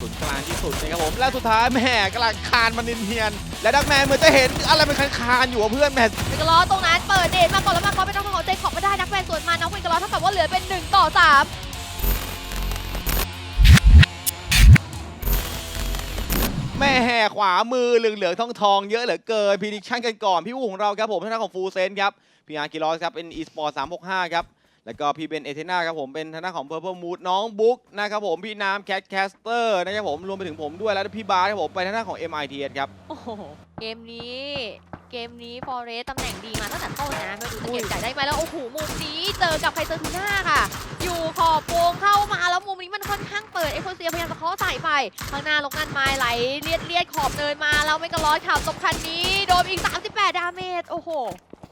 กลางที่สุดนะครับผมและสุดท้ายแหม่กำลังคานมันเนียนๆและดักแมนเหมือนจะเห็นอะไรมันคานๆอยู่อะเพื่อนแหม่เมกาลอสตรงนั้นเปิดเดทมาก่อนแล้วมาก่อนเป็นน้องของเจคอบมาได้นักแฟนสวนมาน้องเมกาลอสเท่ากับว่าเหลือเป็น 1 ต่อแม่แห่ขวามือเหลืองๆทองทองๆเยอะเหลือเกินพีดิชั่นกันก่อน พี่วูของเราครับผมทางด้านของฟูเซนครับ พี่อาร์กิลอสครับเป็นอีสปอร์ต365ครับ แล้วก็พี่เบนเอเทนาครับผมเป็นทางด้านของเพอร์เพ e มูดน้องบุ๊กนะครับผมพี่น้ำแคทแคสเตอร์นะครับผมรวมไปถึงผมด้วยแล้วพี่บาร์ครับผมไปทางด้านของ MITS ครับ3โอ้โห เกมนี้ เกมนี้ฟอเรสตำแหน่งดีมาตั้งแต่ต้นนะมาดูจะเก็บจ่ายได้ไหมแล้วโอ้โหมุมนี้เจอกับไคเซอร์ทูน่าค่ะ อยู่ขอบวงเข้ามาแล้วมุมนี้มันค่อนข้างเปิดเอ็กโคเซียพยายามจะเคาะใส่ไปข้างหน้าลงนันไม้ไหลเลียดเลียดขอบเนินมาแล้วเมกาลอสข่าวตบคันนี้โดนอีก 38 ดาเมจโอ้โห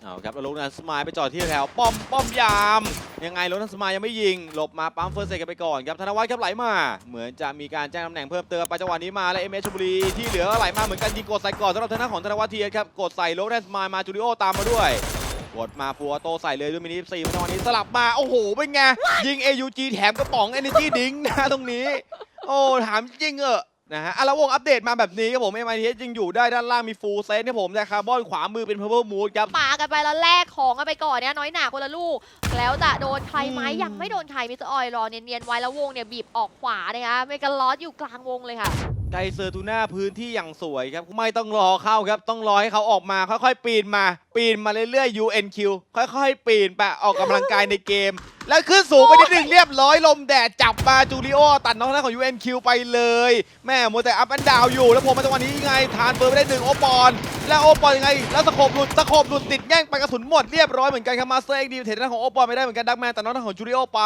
เอาครับแล้วลูกนั้นสมายไปจอดที่แถวป้อมป้อมยาม ยังไงลูกนั้นสมายยังไม่ยิง หลบมาปั๊มเฟิร์สเซกันไปก่อนครับธนวัฒน์ครับไหลมา เหมือนจะมีการแจ้งตำแหน่งเพิ่มเติมไปจังหวะนี้มาแล้วเอ็มเอชบุรีที่เหลือไหลมาเหมือนกันยิงกดใส่ก่อนสำหรับทางด้านของธนวัฒน์เทียนครับกดใส่โลนั้นสมายมาจูริโอตามมาด้วยกดมาฟัวโตใส่เลยด้วยมินิสี่จังหวะนี้สลับมาโอ้โหเป็นไงยิง AUG แถมกระป๋อง Energy ดิ้งนะตรงนี้ โอ้ถามจริงเหอ นะฮะอะแล้ววงอัปเดตมาแบบนี้ครับผม MITS ยังอยู่ได้ด้านล่างมีฟูลเซนครับผมแต่คาร์บอนขวามือเป็น Purple Mood ครับ ปากันไปแล้วแลกของกันไปก่อนเนี่ยน้อยหนาคนละลูก แล้วจะโดนใครไหมอืม ยังไม่โดนใครมิสเตอร์ออยรอเนียนๆไว้แล้ววงเนี่ยบีบออกขวานะคะเมกาลอสอยู่กลางวงเลยค่ะ ไกเซอร์ทูน่าพื้นที่อย่างสวยครับ ไม่ต้องรอเข้าครับ ต้องรอให้เขาออกมาค่อยๆ ปีนมา ปีนมาเรื่อยๆ UNQ ค่อยๆ ปีนไปออกกำลังกายในเกม แล้วขึ้นสูงไปนิดหนึ่งเรียบร้อยลมแดดจับมาจูริโอตัดน้องหน้าของ UNQ ไปเลย แม่มัวแต่อัพแอนดาวอยู่ แล้วผมมาจังหวะนี้ยังไง ทานเบอร์ไปได้หนึ่งโอปอน แล้วโอปอนยังไง แล้วสโคบหลุดสโคบหลุดติดแย่งไปกระสุนหมดเรียบร้อยเหมือนกันครับมาสเตอร์เอ็กดีเทนด้าของโอปอนไม่ได้เหมือนกันดักแมนแต่น้องหน้าของจูริโอไป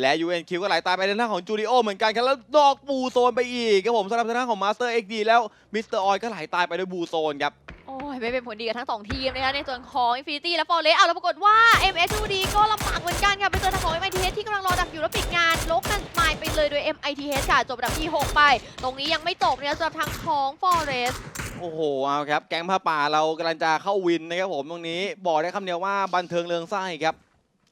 และ UNQ ก็ไหลตามไปในหน้าของจูริโอเหมือนกันครับแล้วนอกบูโซนไปอีกครับผมสำหรับทางด้านของมาสเตอร์เอ็กดีแล้วมิสเตอร์ออยก็ไหลตายไปด้วยบูโซนครับ อ้ยไม่เป็นผลดีกับทั้งสองทีมนะคะในส่วนของ Infinity และ Forest เอาแล้วปรากฏว่า MS2D ก็ลำบากเหมือนกันค่ะ ไปเจอทางของ MITH ที่กำลังรอดักอยู่แล้วปิดงานลกกันสไมล์ไปเลยโดย MITH ค่ะ จบอันดับที่ 6 ไป ตรงนี้ยังไม่จบเนี่ยสำหรับทางของ Forest โอ้โห เอาครับ แก๊งผ้าป่าเรากำลังจะเข้าวินนะครับผมตรงนี้ บอกได้คำเดียวว่าบันเทิงเรืองไส้ครับ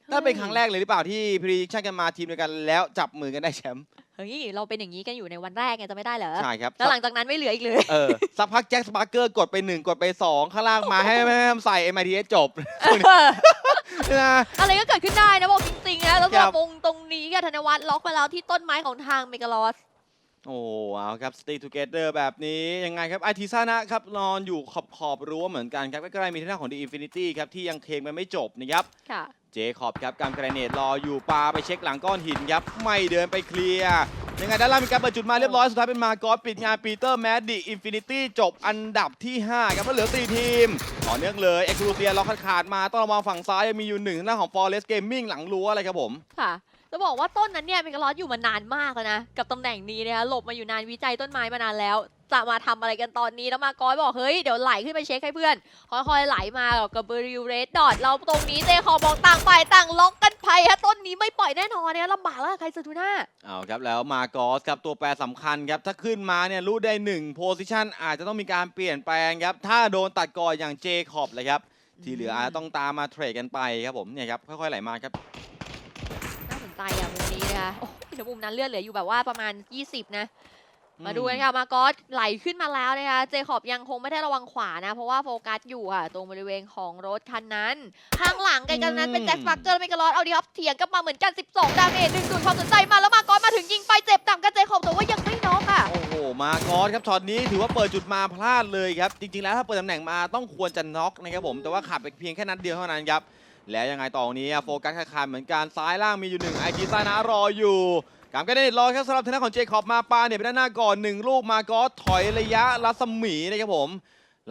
น่าเป็นครั้งแรกเลยหรือเปล่าที่พรีชั่นกันมาทีมเดียวกันแล้วจับมือกันได้แชมป์เฮ้ยเราเป็นอย่างนี้กันอยู่ในวันแรกไงจะไม่ได้เหรอใช่ครับแล้วหลังจากนั้นไม่เหลืออีกเลยเออสักพักแจ็คสปาร์เกอร์กดไป 1 กดไป 2 ข้างล่างมาให้แม่ใส่ MITS จบนะอะไรก็เกิดขึ้นได้นะบอกจริงๆนะแล้วครัก็บวงตรงนี้ค่ะธนวัฒน์ล็อกไปแล้วที่ต้นไม้ของทางเมกาลอส โอ้เอาครับ Stay Together แบบนี้ยังไงครับไอทีซ่านะครับนอนอยู่ขอบขอบรั้วเหมือนกันครับใกล้ๆมีที่หน้าของ The Infinity ครับที่ยังเทงไปไม่จบนะครับค่ะเจคอบครับการกระเนตรออยู่ปาไปเช็คหลังก้อนหินครับไม่เดินไปเคลียร์ยังไงด้านล่างมีการเปิดจุดมาเรียบร้อย สุดท้ายเป็นมาร์กอสปิดงานปีเตอร์แมดดิอินฟินิตี้จบอันดับที่ 5 ครับแล้วเหลือ4ทีม ต่อเนื่องเลยเอ็กซ์คลูเซียล็อกขาดๆมาต้องระวังฝั่งซ้ายยังมีอยู่หนึ่งหน้าของ Forest Gaming หลังรั้วอะไรครับผมค่ะ จะบอกว่าต้นนั้นเนี่ยเมกาลอสอยู่มานานมากแล้วนะ กับตำแหน่งนี้นะคะหลบมาอยู่นานวิจัยต้นไม้มานานแล้ว จะมาทำอะไรกันตอนนี้แล้วมากอยบอกเฮ้ย เดี๋ยวไหลขึ้นไปเช็คให้เพื่อน ค่อยๆไหลมากับบริวเรดดอทเราตรงนี้เจคอบอกต่างฝ่ายต่างล็อกกันไปฮะต้นนี้ไม่ปล่อยแน่นอนเนี่ยลำบากแล้วใครสตูน่าเอาครับแล้วมากอสครับตัวแปรสำคัญครับถ้าขึ้นมาเนี่ยรู้ได้1โพซิชันอาจจะต้องมีการเปลี่ยนแปลงครับถ้าโดนตัดก่อนอย่างเจคอบเลยครับที่เหลืออาจจะต้องตามมาเทรดกันไปครับผมเนี่ยครับค่อยๆไหลมาครับ น่าสนใจอะมุมนี้นะคะโอ้ยเดี๋ยวมุมนั้นเลือดเหลืออยู่แบบว่าประมาณ 20 นะ มาดูกันค่ะ มากอสไหลขึ้นมาแล้วนะคะ เจคอบยังคงไม่ได้ระวังขวานะ เพราะว่าโฟกัสอยู่ค่ะ ตรงบริเวณของรถคันนั้น ข้างหลังไกลกันนั้นเป็นแจ็คสปักเกอร์และเมกาลอสเอาดีครับเถียงกลับมาเหมือนกัน 12 ดาเมจดึงดูดความสนใจมาแล้วมากอสมาถึงยิงไปเจ็บต่ำกันเจคอบแต่ว่ายังไม่น็อกอะโอ้โห มากอสครับช็อตนี้ถือว่าเปิดจุดมาพลาดเลยครับ จริง ๆ แล้วถ้าเปิดตำแหน่งมาต้องควรจะน็อกนะครับผม แต่ว่าขาดไปเพียงแค่นัดเดียวเท่านั้นครับ แล้วยังไงต่อนี้อะโฟกัสขาดๆเหมือนกันซ้ายล่างมีอยู่หนึ่งไอจีซ่านะรออยู่กามก็ได้รอครับสำหรับทางด้านของเจคอบมาปาเนี่ยไปด้านหน้าก่อนหนึ่งลูกมากอสถอยระยะรัศมีนะครับผม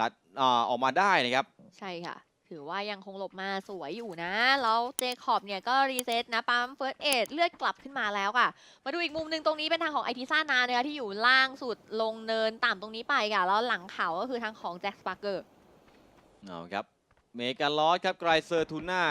ลัดอ่าออกมาได้นะครับ ใช่ค่ะ ถือว่ายังคงหลบมาสวยอยู่นะ แล้วเจคอบเนี่ยก็รีเซ็ตนะปั๊มเฟิร์สเอดเลือดกลับขึ้นมาแล้วค่ะ มาดูอีกมุมหนึ่งตรงนี้เป็นทางของไอทีซ่านานะคะที่อยู่ล่างสุดลงเนินต่ำตรงนี้ไปค่ะ แล้วหลังเขาก็คือทางของแจ็คสปาร์เกอร์เอาครับ เมกาลอสครับไกรเซอร์ทูน่า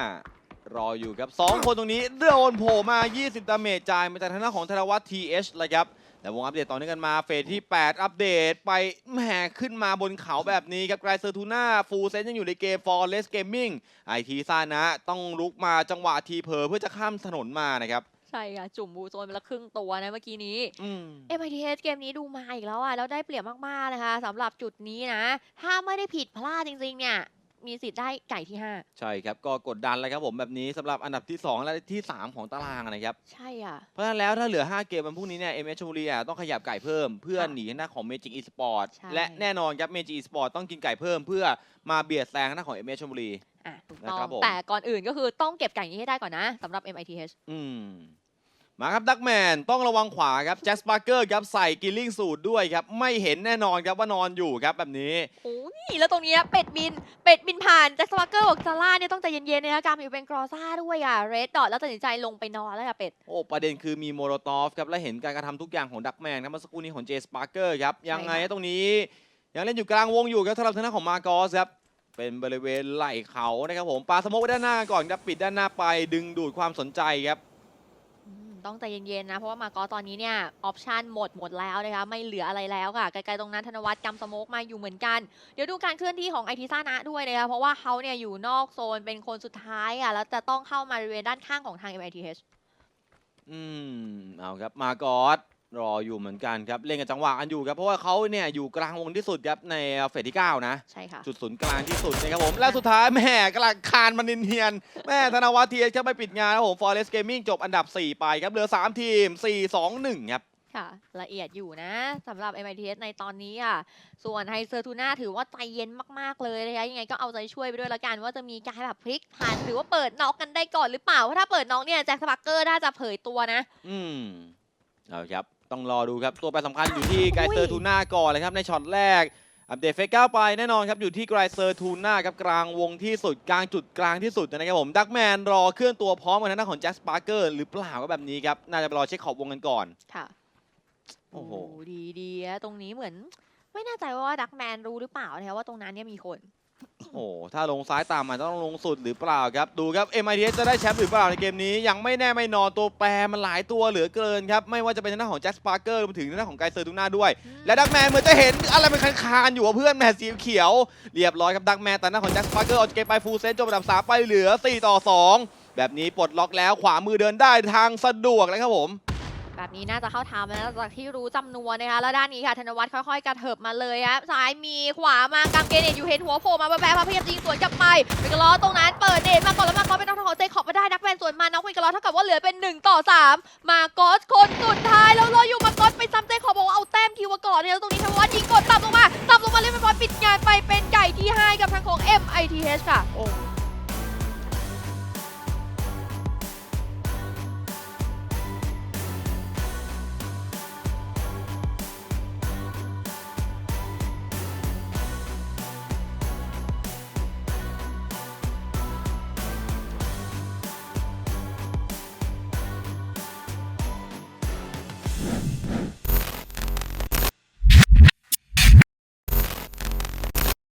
รออยู่ครับ 2 คนตรงนี้โดนโผล่มา 20 ดาเมจจ่ายมาจากทางด้านของธนวัฒน์ทีเอชเลยครับ แต่วงอัปเดตต่อเนื่องกันมาเฟสที่ 8 อัปเดตไปแหมขึ้นมาบนเขาแบบนี้ครับไกรเซอร์ทูน่าฟูลเซนยังอยู่ในเกม for less gaming ไอทีซ่านะ ต้องลุกมาจังหวะทีเพอเพื่อจะข้ามถนนมานะครับใช่ค่ะ จุ่มบูโซนไปละครึ่งตัวนะเมื่อกี้นี้อืม MITH เกมนี้ดูมาอีกแล้วอะ แล้วได้เปรียบมาก ๆ นะคะสำหรับจุดนี้นะ ถ้าไม่ได้ผิดพลาดจริง ๆ เนี่ย มีสิทธิ์ได้ไก่ที่ใช่ครับ ก็กดดันเลยครับผมแบบนี้สำหรับอันดับที่ 2 และที่ 3 ของตารางนะครับ5ใช่อะ เพราะฉะนั้นแล้วถ้าเหลือ 5 เกมวันพรุ่งนี้เนี่ย MS ชลบุรีอะต้องขยับไก่เพิ่ม เพื่อค่ะหนีหน้าของ Magic Esport ใช่ และแน่นอนครับ Magic Esport ต้องกินไก่เพิ่ม เพื่อมาเบียดแซงหน้าของ MS ชลบุรี อะถูกนะต้อครังบผม แต่ก่อนอื่นก็คือต้องเก็บไก่นี้ให้ได้ก่อนนะสำหรับ MITH อืม มาครับดักแมนต้องระวังขวาครับแจ็คสปาร์เกอร์ครับใส่กิลลิ่งสูตรด้วยครับ ไม่เห็นแน่นอนครับว่านอนอยู่ครับแบบนี้ โอ้นี่แล้วตรงเนี้ยเป็ดบิน เป็ดบินผ่านแจ็คสปาร์เกอร์บอกซาร่าเนี่ยต้องใจเย็นๆนะคะการอยู่เป็นกรอซ่าด้วยอะเรดดอทแล้วตัดสินใจลงไปนอนแล้วค่ะเป็ด โอ้ประเด็นคือมีโมโรตอฟครับและเห็นการกระทำทุกอย่างของดักแมนครับเมื่อสักครู่นี้ของเจสปาร์เกอร์ครับยังไงค่ะตรงนี้ ยังเล่นอยู่กลางวงอยู่ครับสำหรับทางด้านของมาโกสครับเป็นบริเวณไหล่เขานะครับผมปาสโมกไว้ด้านหน้าก่อนครับปิดด้านหน้าไปดึงดูดความสนใจครับอืม ต้องใจเย็นๆนะ เพราะว่ามากอตอนนี้เนี่ย ออปชันหมดหมดแล้วนะคะ ไม่เหลืออะไรแล้วค่ะ ไกลๆตรงนั้นธนวัฒน์กำสโมกมาอยู่เหมือนกัน เดี๋ยวดูการเคลื่อนที่ของไอทิซ่านะด้วยนะคะ เพราะว่าเขาเนี่ยอยู่นอกโซนเป็นคนสุดท้ายอะ แล้วจะต้องเข้ามาบริเวณด้านข้างของทาง MITH อืม เอาครับ มาโกส รออยู่เหมือนกันครับ เล่นกับจังหวะกันอยู่ครับ เพราะว่าเขาเนี่ยอยู่กลางวงที่สุดครับในเฟสที่เก้านะ ใช่ค่ะ จุดศูนย์กลางที่สุดนะครับผม และสุดท้ายแม่กำลังคานมันเนียนๆแม่ธนวัฒน์เทียจะไปปิดงานครับผม Forest Gaming จบอันดับ 4 ไปครับ เหลือ 3 ทีม 4 2 1 ครับค่ะละเอียดอยู่นะสำหรับ MITH ในตอนนี้อะ ส่วนไฮเซอร์ทูน่าถือว่าใจเย็นมาก ๆ เลยนะคะยังไงก็เอาใจช่วยไปด้วยละกันว่าจะมีการแบบพลิกผันหรือว่าเปิดน็อกกันได้ก่อนหรือเปล่าเพราะถ้าเปิดน็อกเนี่ยแจ็คสปาร์เกอร์น่าจะเผยตัวนะ อืมเอาครับ ต้องรอดูครับ ตัวแปรสำคัญอยู่ที่ไกเซอร์ทูน่าก่อนเลยครับในช็อตแรก อัปเดตเฟกเก้าไปแน่นอนครับ อยู่ที่ไกเซอร์ทูน่าครับกลางวงที่สุดกลางจุดกลางที่สุดนะครับผมดักแมนรอเคลื่อนตัวพร้อมกันทางด้านของแจ็คสปาร์เกอร์หรือเปล่าก็แบบนี้ครับ น่าจะไปรอเช็คขอบวงกันก่อน ค่ะ โอ้โห ดีดีๆอะตรงนี้เหมือน ไม่แน่ใจว่าดักแมนรู้หรือเปล่านะคะว่าตรงนั้นเนี่ยมีคน โอ้โหถ้าลงซ้ายตามมันต้องลงสุดหรือเปล่าครับ ดูครับ MITS จะได้แชมป์หรือเปล่าในเกมนี้ ยังไม่แน่ไม่นอนตัวแปรมันหลายตัวเหลือเกินครับ ไม่ว่าจะเป็นทางด้านของแจ็คสปาร์เกอร์รวมถึงทางด้านของไกเซอร์ตูน่าด้วย และดักแมนเหมือนจะเห็นอะไรมันคานๆอยู่กับเพื่อนแมนสีเขียว เรียบร้อยครับดักแมนแต่หน้าของแจ็คสปาร์เกอร์เอาเกมไปฟูลเซนจบอันดับสามไปเหลือ 4 ต่อ 2 แบบนี้ปลดล็อกแล้วขวามือเดินได้ทางสะดวกเลยครับผม แบบนี้น่าจะเข้าทางแล้วจากที่รู้จำนวนนะคะแล้วด้านนี้ค่ะธนวัฒน์ค่อยๆกระเถิบมาเลยครับซ้ายมีขวามากางเกเนตอยู่เห็นหัวโผล่มาแบบๆพยายามยิงสวนกลับไปมิกาลอตรงนั้นเปิดเดทมาก่อนแล้วมาก่อนเป็นน้องของเจคอบมาได้นักแฟนสวนมาน้องมิกาลอเท่ากับว่าเหลือเป็น 1 ต่อ 3 มากอสคนสุดท้ายแล้วรออยู่มากอสไปซ้ำเจคอบบอกว่าเอาแต้มคิวมาก่อนเนี่ยแล้วตรงนี้ธนวัฒน์ยิงกดต่ำลงมาต่ำลงมาเลยเป็นบอลปิดงานไปเป็นไก่ที่ให้กับทางของ MITH ค่ะโอ้